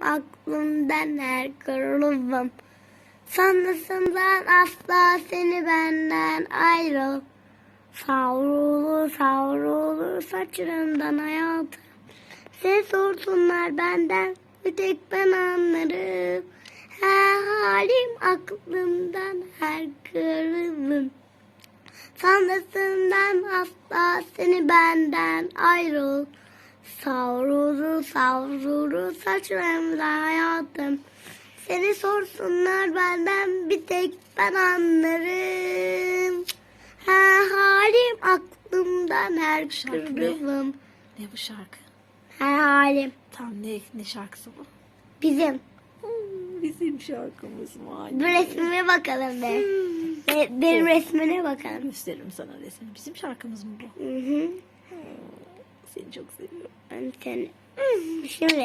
aklımdan her kırılım. Sanrısından asla seni benden ayrıl. Savrulu savrulu saçlarından hayatım. Sen sorsunlar benden bir tek ben anlarım. Her halim aklımdan her kırılım. Sanrısından asla seni benden ayrıl. Savrulu savrulu saçlarımda hayatım. Seni sorsunlar benden bir tek ben anlarım. Her halim aklımdan her Şarkı ne? kırılım. Ne bu şarkı? Her halim Tam ne, ne şarkısı bu? bizim. Hmm, Bizim şarkımız mı? Bir resmime bakalım be. Be- Benim resmine bakalım. Gösteririm sana resmini. Bizim şarkımız mı bu? Hı hı. Seni çok seviyorum. Ben seni. 嗯，是嘞。